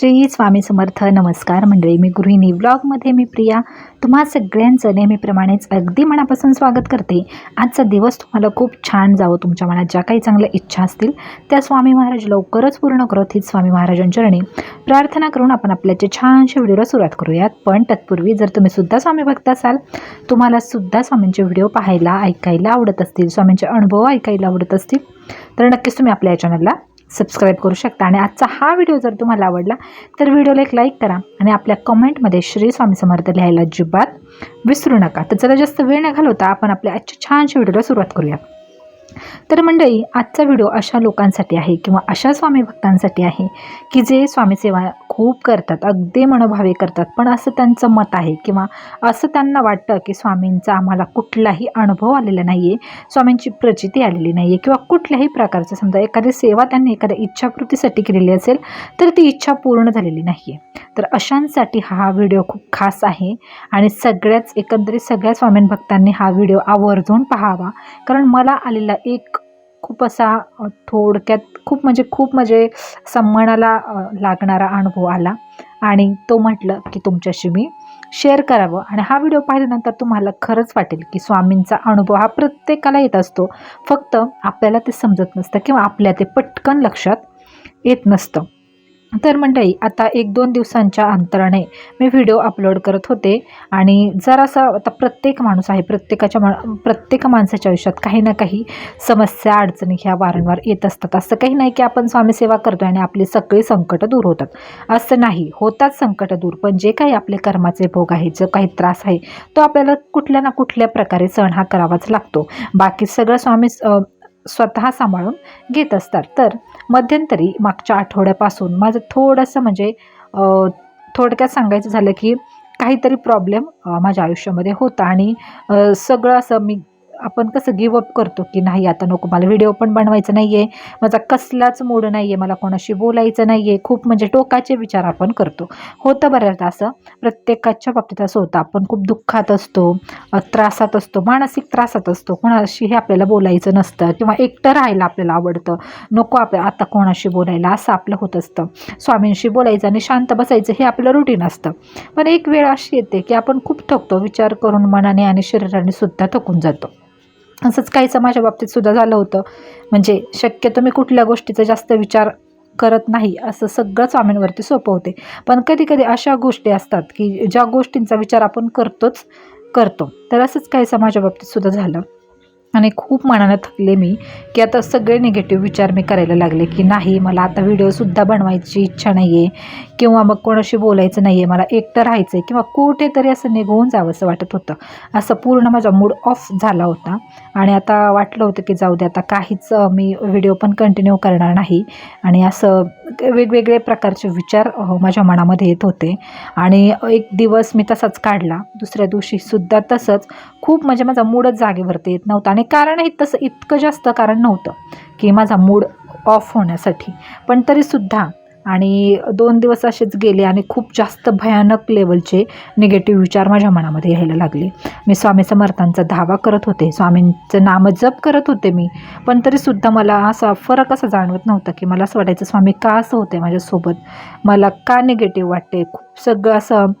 श्री स्वामी समर्थ. नमस्कार मंडळी मी गृहिणी ब्लॉगमध्ये मी प्रिया. तुम्हा सगळ्यांचं नेहमीप्रमाणेच अगदी मनापासून स्वागत करते. आजचा दिवस तुम्हाला खूप छान जावं तुमच्या मनात ज्या काही चांगल्या इच्छा असतील त्या स्वामी महाराज लवकरच पूर्ण करत हीच स्वामी महाराजांचरणी प्रार्थना करून आपण आपल्याचे छानशे व्हिडिओला सुरुवात करूयात. पण तत्पूर्वी जर तुम्ही सुद्धा स्वामी भक्त असाल तुम्हाला सुद्धा स्वामींचे व्हिडिओ पाहायला ऐकायला आवडत असतील स्वामींचे अनुभव ऐकायला आवडत असतील तर नक्कीच तुम्ही आपल्या या चॅनलला सबस्क्राईब करू शकता. आणि आजचा हा व्हिडिओ जर तुम्हाला आवडला तर व्हिडिओला एक लाईक करा आणि आपल्या कमेंटमध्ये श्री स्वामी समर्थ लिहायला अजिबात विसरू नका. तर जरा जास्त वेळ न घालवता आपण आपल्या आजच्या छानशा व्हिडिओला सुरुवात करूया. तर मंडळी आजचा व्हिडिओ अशा लोकांसाठी आहे किंवा अशा स्वामी भक्तांसाठी आहे की जे स्वामी सेवा खूप करतात अगदी मनोभावे करतात. पण असं त्यांचं मत आहे किंवा असं त्यांना वाटतं की स्वामींचा आम्हाला कुठलाही अनुभव आलेला नाही आहे स्वामींची प्रचिती आलेली नाही आहे किंवा कुठल्याही प्रकारचं समजा एखादी सेवा त्यांनी एखाद्या इच्छापूर्तीसाठी केलेली असेल तर ती इच्छा पूर्ण झालेली नाही आहे तर अशांसाठी हा व्हिडिओ खूप खास आहे आणि सगळ्याच एकंदरीत सगळ्या स्वामीन भक्तांनी हा व्हिडिओ आवर्जून पाहावा. कारण मला आलेला एक खूप असा थोडक्यात खूप म्हणजे खूप म्हणजे सन्मानाला लागणारा अनुभव आला. आणि तो म्हटलं की तुमच्याशी मी शेअर करावं. आणि हा व्हिडिओ पाहिल्यानंतर तुम्हाला खरंच वाटेल की स्वामींचा अनुभव हा प्रत्येकाला येत असतो. फक्त आपल्याला ते समजत नसतं किंवा आपल्या ते पटकन लक्षात येत नसतं. तर मंडळी आता एक दोन दिवसांच्या अंतराने मी व्हिडिओ अपलोड करत होते आणि जरासा आता प्रत्येक माणूस आहे प्रत्येकाच्या मा प्रत्येक माणसाच्या आयुष्यात काही ना काही समस्या अडचणी ह्या वारंवार येत असतात. असं काही नाही की आपण स्वामीसेवा करतो आणि आपली सगळी संकटं दूर होतात. असं नाही. होतात संकटं दूर. पण जे काही आपले कर्माचे भोग आहे जो काही त्रास आहे तो आपल्याला कुठल्या ना कुठल्या प्रकारे सण हा करावाच लागतो. बाकी सगळं स्वामी स्वतः सांभाळून घेत असतात. तर मध्यंतरी मागच्या आठवड्यापासून माझं थोडंसं म्हणजे थोडक्यात सांगायचं झालं की काहीतरी प्रॉब्लेम माझ्या आयुष्यामध्ये होता आणि सगळं असं मी आपण कसं गिवअप करतो की नाही आता नको मला व्हिडिओ पण बनवायचं नाही आहे माझा कसलाच मूड नाही आहे मला कोणाशी बोलायचं नाही आहे खूप म्हणजे टोकाचे विचार आपण करतो. होतं बऱ्याचदा असं. प्रत्येकाच्या बाबतीत असं होतं. आपण खूप दुःखात असतो त्रासात असतो मानसिक त्रासात असतो. कोणाशीही आपल्याला बोलायचं नसतं किंवा एकटं राहायला आपल्याला आवडतं. नको आपल्या आता कोणाशी बोलायला असं आपलं होत असतं. स्वामींशी बोलायचं आणि शांत बसायचं हे आपलं रुटीन असतं. पण एक वेळ अशी येते की आपण खूप थकतो विचार करून मनाने आणि शरीराने सुद्धा थकून जातो. असंच काहीचं माझ्या बाबतीत सुद्धा झालं होतं. म्हणजे शक्यतो मी कुठल्या गोष्टीचा जास्त विचार करत नाही असं सगळं स्वामींवरती सोपं होते. पण कधी कधी अशा गोष्टी असतात की ज्या गोष्टींचा विचार आपण करतोच करतो. तर असंच काहीसं माझ्या बाबतीत सुद्धा झालं. आणि खूप मनानं थकले मी की आता सगळे निगेटिव्ह विचार मी करायला लागले की नाही मला आता व्हिडिओसुद्धा बनवायची इच्छा नाही आहे किंवा मग कोणाशी बोलायचं नाही आहे मला एकटं राहायचं आहे किंवा कुठेतरी असं निघून जावं असं वाटत होतं. असं पूर्ण माझा मूड ऑफ झाला होता. आणि आता वाटलं होतं की जाऊ दे आता काहीच मी व्हिडिओ पण कंटिन्यू करणार नाही. आणि असं वेगवेगळे प्रकारचे विचार माझ्या मनामध्ये येत होते. आणि एक दिवस मी तसाच काढला. दुसऱ्या दिवशीसुद्धा तसंच. खूप म्हणजे माझा मूडच जागेवरती येत नव्हता. आणि कारणही तसं इतकं जास्त कारण नव्हतं की माझा मूड ऑफ होण्यासाठी. पण तरीसुद्धा आणि दोन दिवस असेच गेले आणि खूप जास्त भयानक लेवलचे निगेटिव्ह विचार माझ्या मनामध्ये यायला लागले. मी स्वामी समर्थांचा धावा करत होते. स्वामींचं नामजप करत होते मी. पण तरीसुद्धा मला असा फरक असा जाणवत नव्हता की मला असं वाटायचं स्वामी का असं होते माझ्यासोबत? मला का निगेटिव्ह वाटते खूप सगळं असं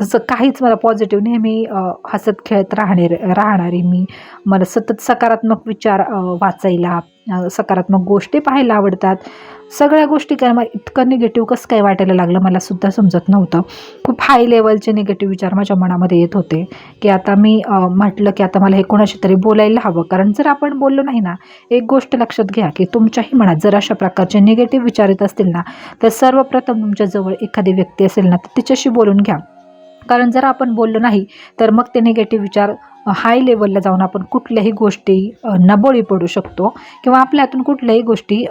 असं काहीच मला पॉझिटिव्ह नेहमी हसत खेळत राहणे राहणारी मी. मला सतत सकारात्मक विचार वाचायला सकारात्मक गोष्टी पाहायला आवडतात. सगळ्या गोष्टी काय मला इतकं निगेटिव्ह कसं काय वाटायला लागलं मला सुद्धा समजत नव्हतं. खूप हाय लेवलचे निगेटिव्ह विचार माझ्या मनामध्ये येत होते की आता मी म्हटलं की आता मला हे कोणाशी तरी बोलायला हवं. कारण जर आपण बोललो नाही ना एक गोष्ट लक्षात घ्या की तुमच्याही मनात जर अशा प्रकारचे निगेटिव्ह विचार येत असतील ना तर सर्वप्रथम तुमच्याजवळ एखादी व्यक्ती असेल ना तर तिच्याशी बोलून घ्या. कारण जर आपण बोललो नाही तर मग ते निगेटिव्ह विचार हाय लेवलला जाऊन आपण कुठल्याही गोष्टी नबोळी बळी पडू शकतो किंवा आपल्या हातून कुठल्याही गोष्टी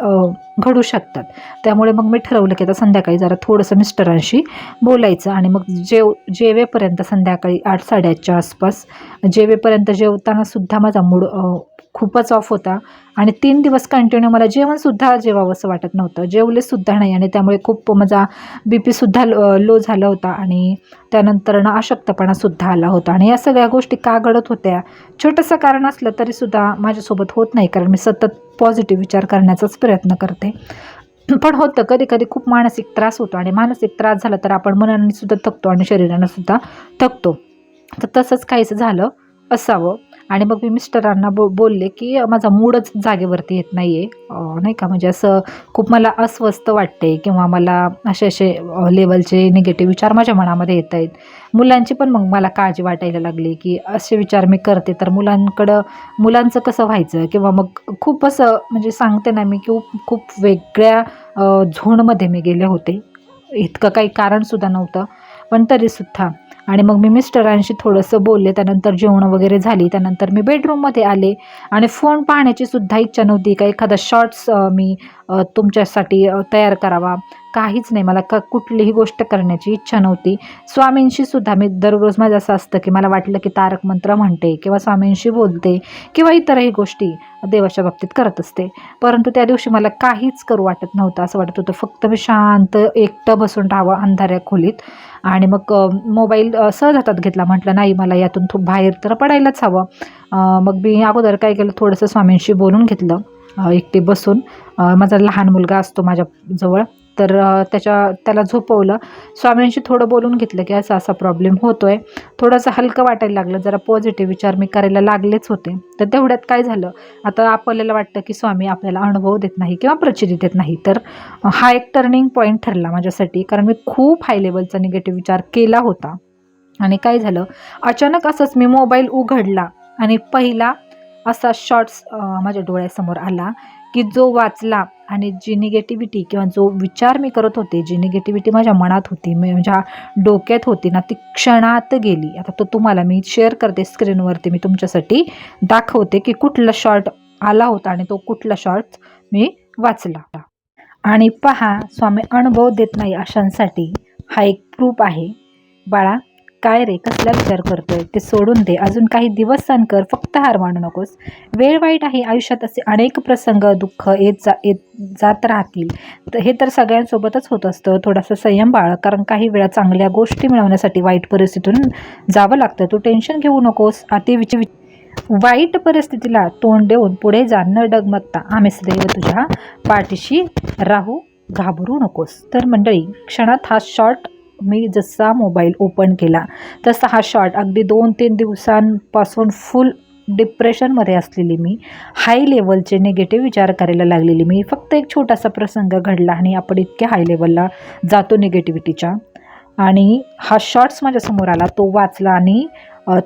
घडू शकतात. त्यामुळे मग मी ठरवलं की आता संध्याकाळी जरा थोडंसं मिस्टरांशी बोलायचं आणि मग जेव जेवेपर्यंत संध्याकाळी आठ साडेआठच्या आसपास जेवेपर्यंत जेवताना सुद्धा माझा मूड खूपच ऑफ होता. आणि तीन दिवस कंटिन्यू मला जेवणसुद्धा जेवावं असं वाटत नव्हतं. जेवलेसुद्धा नाही आणि त्यामुळे खूप माझा बी पीसुद्धा लो लो झाला होता आणि त्यानंतर ना अशक्तपणासुद्धा आला होता. आणि या सगळ्या गोष्टी का घडत होत्या? छोटंसं कारण असलं तरीसुद्धा माझ्यासोबत होत नाही कारण मी सतत पॉझिटिव्ह विचार करण्याचाच प्रयत्न करते. पण होतं कधी कधी खूप मानसिक त्रास होतो आणि मानसिक त्रास झाला तर आपण मनाने सुद्धा थकतो आणि शरीरानं सुद्धा थकतो. तर तसंच काहीच झालं. असावं. आणि मग मी मिस्टरांना बो बोलले की माझा मूडच जागेवरती येत नाही आहे नाही का? म्हणजे असं खूप मला अस्वस्थ वाटते किंवा मला असे असे लेवलचे निगेटिव्ह विचार माझ्या मनामध्ये येत आहेत. मुलांची पण मग मला काळजी वाटायला लागली की असे विचार मी करते. तर मुलांकडं मुलांचं कसं व्हायचं? किंवा मग खूप असं म्हणजे सांगते ना मी की खूप वेगळ्या झोनमध्ये मी गेले होते. इतकं काही कारणसुद्धा नव्हतं. पण तरीसुद्धा आणि मग मी मिस्टरांशी थोडंसं बोलले त्यानंतर जेवण वगैरे झाली त्यानंतर मी बेडरूममध्ये आले आणि फोन पाहण्याची सुद्धा इच्छा नव्हती का एखादा शॉर्ट्स मी तुमच्यासाठी तयार करावा. काहीच नाही मला का कुठलीही गोष्ट करण्याची इच्छा नव्हती. स्वामींशी सुद्धा मी दररोज माझं असं असतं की मला वाटलं की तारक मंत्र म्हणते किंवा स्वामींशी बोलते किंवा इतरही गोष्टी देवाच्या बाबतीत करत असते. परंतु त्या दिवशी मला काहीच करू वाटत नव्हतं असं वाटत होतं. फक्त मी शांत एकटं बसून राहावं अंधाऱ्या खोलीत. आणि मग मोबाईल सहज हातात घेतला. म्हटलं नाही मला यातून थो बाहेर तर पडायलाच हवं. मग मी अगोदर काय केलं? थोडंसं स्वामींशी बोलून घेतलं. एकटे बसून. माझा लहान मुलगा असतो माझ्याजवळ तर त्याच्या त्याला झोपवलं. स्वामींशी थोडं बोलून घेतलं की असा असा प्रॉब्लेम होतो आहे थोडंसं हलकं वाटायला लागलं. जरा पॉझिटिव्ह विचार मी करायला लागलेच होते. तर तेवढ्यात काय झालं? आता आपल्याला वाटतं की स्वामी आपल्याला अनुभव देत नाही किंवा प्रचिती देत नाही. तर हा एक टर्निंग पॉईंट ठरला माझ्यासाठी. कारण मी खूप हाय लेवलचा निगेटिव्ह विचार केला होता. आणि काय झालं? अचानक असंच मी मोबाईल उघडला. आणि पहिला असा शॉर्ट्स माझ्या डोळ्यासमोर आला की जो वाचला आणि जी निगेटिव्हिटी किंवा जो विचार मी करत होते जी निगेटिव्हिटी माझ्या मनात होती मी माझ्या डोक्यात होती ना ती क्षणात गेली. आता तो तुम्हाला मी शेअर करते स्क्रीनवरती मी तुमच्यासाठी दाखवते की कुठला शॉर्ट आला होता आणि तो कुठला शॉर्ट मी वाचला. आणि पहा स्वामी अनुभव देत नाही अशांसाठी हा एक प्रूफ आहे. बाळा काय रे? कसला विचार करतोय? ते सोडून दे. अजून काही दिवस सण कर. फक्त हार मानू नकोस. वेळ वाईट आहे. आयुष्यात असे अनेक प्रसंग दुःख येत जा येत जात राहतील. तर हे तर सगळ्यांसोबतच होत असतं. थोडासा संयम बाळ कारण काही वेळा चांगल्या गोष्टी मिळवण्यासाठी वाईट परिस्थितीतून जावं लागतं. तू टेन्शन घेऊ नकोस. अति विच वाईट परिस्थितीला तोंड देऊन पुढे जा. न डगमगता. आम्ही सदैव तुझ्या पाठीशी राहू. घाबरू नकोस. तर मंडळी क्षणात हा शॉर्ट मी जसा मोबाईल ओपन केला तसा हा शॉर्ट अगदी दोन तीन दिवसांपासून फुल डिप्रेशनमध्ये असलेली मी हाय लेवलचे निगेटिव्ह विचार करायला लागलेली मी. फक्त एक छोटासा प्रसंग घडला आणि आपण इतक्या हाय लेवलला जातो निगेटिव्हिटीच्या आणि हा शॉर्ट्स माझ्यासमोर आला तो वाचला आणि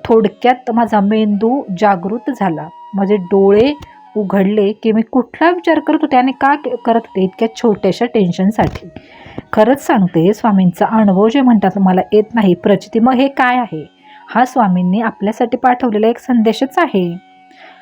थोडक्यात माझा मेंदू जागृत झाला. माझे डोळे उघडले की मी कुठला विचार करत होते आणि का करत होते? इतक्या छोट्याशा टेन्शनसाठी खरंच सांगते स्वामींचा अनुभव जे म्हणतात मला येत नाही प्रचितिम हे काय आहे? हा स्वामींनी आपल्यासाठी पाठवलेला एक संदेशच आहे.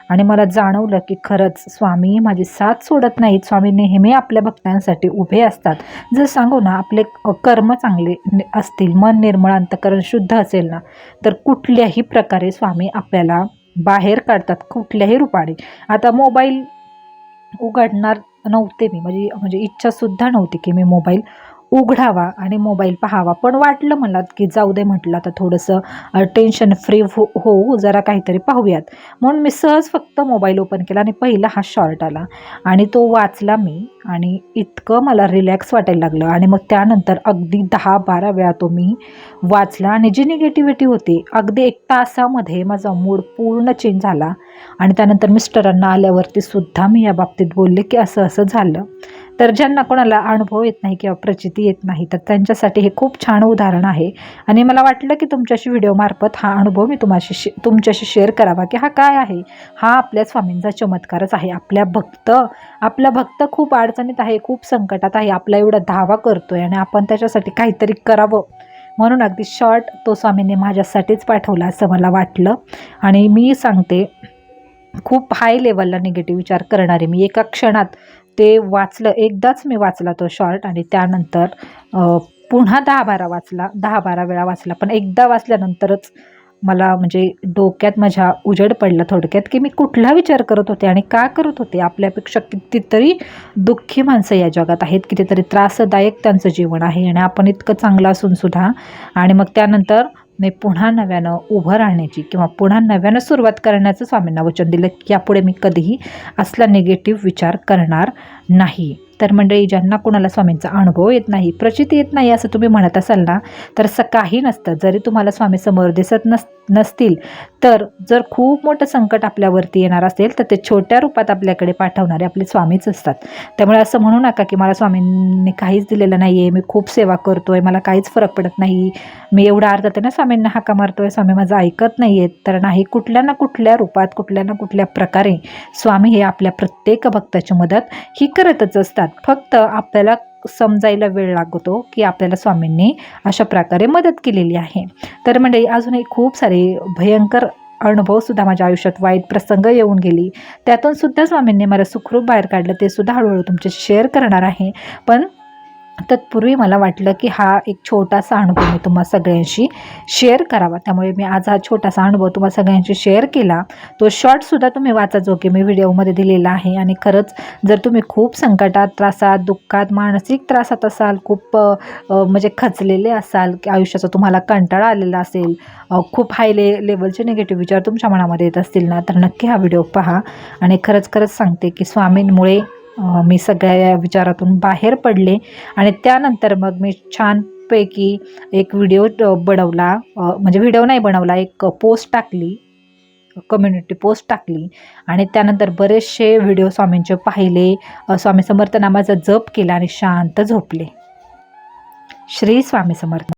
आणि मला जाणवलं की खरंच स्वामी माझी साथ सोडत नाहीत. स्वामी नेहमी आपल्या भक्तांसाठी उभे असतात. जर सांगू ना आपले कर्म चांगले असतील मन निर्मळ अंतकरण शुद्ध असेल ना तर कुठल्याही प्रकारे स्वामी आपल्याला बाहेर काढतात कुठल्याही रूपाने. आता मोबाईल उघडणार नव्हते मी. म्हणजे म्हणजे इच्छासुद्धा नव्हती की मी मोबाईल उघडावा आणि मोबाईल पाहावा. पण वाटलं मला की जाऊ दे म्हटलं आता थोडंसं टेन्शन फ्री हो होऊ जरा काहीतरी पाहूयात. म्हणून मी सहज फक्त मोबाईल ओपन केला आणि पहिला हा शॉर्ट आला. आणि तो वाचला मी आणि इतकं मला रिलॅक्स वाटायला लागलं. आणि मग त्यानंतर अगदी दहा बारा वेळा तो मी वाचला आणि जी निगेटिव्हिटी होती अगदी एक तासामध्ये माझा मूड पूर्ण चेंज झाला. आणि त्यानंतर मिस्टरांना आल्यावरती सुद्धा मी या बाबतीत बोलले की असं असं झालं. तर ज्यांना कोणाला अनुभव येत नाही किंवा प्रचिती येत नाही तर त्यांच्यासाठी हे खूप छान उदाहरण आहे. आणि मला वाटलं की तुमच्याशी व्हिडिओमार्फत हा अनुभव मी तुम्हाशी शे तुमच्याशी शेअर करावा की हा काय आहे? हा आपल्या स्वामींचा चमत्कारच आहे. आपल्या भक्त आपला भक्त खूप अडचणीत आहे खूप संकटात आहे आपला एवढा धावा करतोय आणि आपण त्याच्यासाठी काहीतरी करावं. म्हणून अगदी शॉर्ट तो स्वामींनी माझ्यासाठीच पाठवला असं मला वाटलं. आणि मी सांगते खूप हाय लेवलला निगेटिव्ह विचार करणारे मी एका क्षणात ते वाचलं एकदाच मी वाचला तो शॉर्ट आणि त्यानंतर पुन्हा दहा बारा वाचला दहा बारा वेळा वाचला. पण एकदा वाचल्यानंतरच मला म्हणजे डोक्यात माझ्या उजेड पडला थोडक्यात की मी कुठला विचार करत होते आणि का करत होते? आपल्यापेक्षा कितीतरी दुःखी माणसं या जगात आहेत कितीतरी त्रासदायक त्यांचं जीवन आहे आणि आपण इतकं चांगलं असून सुद्धा. आणि मग त्यानंतर नाही पुन्हा नव्यानं उभं राहण्याची किंवा पुन्हा नव्यानं सुरुवात करण्याचं स्वामींना वचन दिलं की यापुढे मी कधीही असला निगेटिव्ह विचार करणार नाही. तर मंडळी ज्यांना कोणाला स्वामींचा अनुभव येत नाही प्रचिती येत नाही असं तुम्ही म्हणत असाल ना तर असं काही नसतं. जरी तुम्हाला स्वामी समोर दिसत नस नसतील तर जर खूप मोठं संकट आपल्यावरती येणार असेल तर ते छोट्या रूपात आपल्याकडे पाठवणारे आपले स्वामीच असतात. त्यामुळे असं म्हणू नका की मला स्वामींनी काहीच दिलेलं नाही आहे मी खूप सेवा करतो आहे मला काहीच फरक पडत नाही. मी एवढा अर्थ ना स्वामींना हाका मारतो आहे स्वामी माझं ऐकत नाही आहेत तर नाही कुठल्या ना कुठल्या रूपात कुठल्या ना कुठल्या प्रकारे स्वामी हे आपल्या प्रत्येक भक्ताची मदत ही करतच असतात. फक्त आपल्याला समजायला वेळ लागतो की आपल्याला स्वामींनी अशा प्रकारे मदत केलेली आहे. तर म्हणजे अजूनही खूप सारे भयंकर अनुभवसुद्धा माझ्या आयुष्यात वाईट प्रसंग येऊन गेली. त्यातून सुद्धा स्वामींनी मला सुखरूप बाहेर काढलं ते सुद्धा हळूहळू तुमच्याशी शेअर करणार आहे. पण तत्पूर्वी मला वाटलं की हा एक छोटासा अनुभव मी तुम्हा सगळ्यांशी शेअर करावा. त्यामुळे मी आज हा छोटासा अनुभव तुम्हा सगळ्यांशी शेअर केला. तो शॉर्टसुद्धा तुम्ही वाचा जो की मी व्हिडिओमध्ये दिलेला आहे. आणि खरंच जर तुम्ही खूप संकटात त्रासात दुःखात मानसिक त्रासात असाल खूप म्हणजे खचलेले असाल की आयुष्याचा तुम्हाला कंटाळा आलेला असेल खूप हाय ले लेवलचे निगेटिव्ह विचार तुमच्या मनामध्ये येत असतील ना तर नक्की हा व्हिडिओ पहा. आणि खरंच खरंच सांगते की स्वामींमुळे मी सगळ्या या विचारातून बाहेर पडले आणि त्यानंतर मग मी छानपैकी एक व्हिडिओ बनवला. म्हणजे व्हिडिओ नाही बनवला एक पोस्ट टाकली. कम्युनिटी पोस्ट टाकली आणि त्यानंतर बरेचसे व्हिडिओ स्वामींचे पाहिले. स्वामी समर्थ नामाचा जप केला आणि शांत झोपले. श्री स्वामी समर्थ.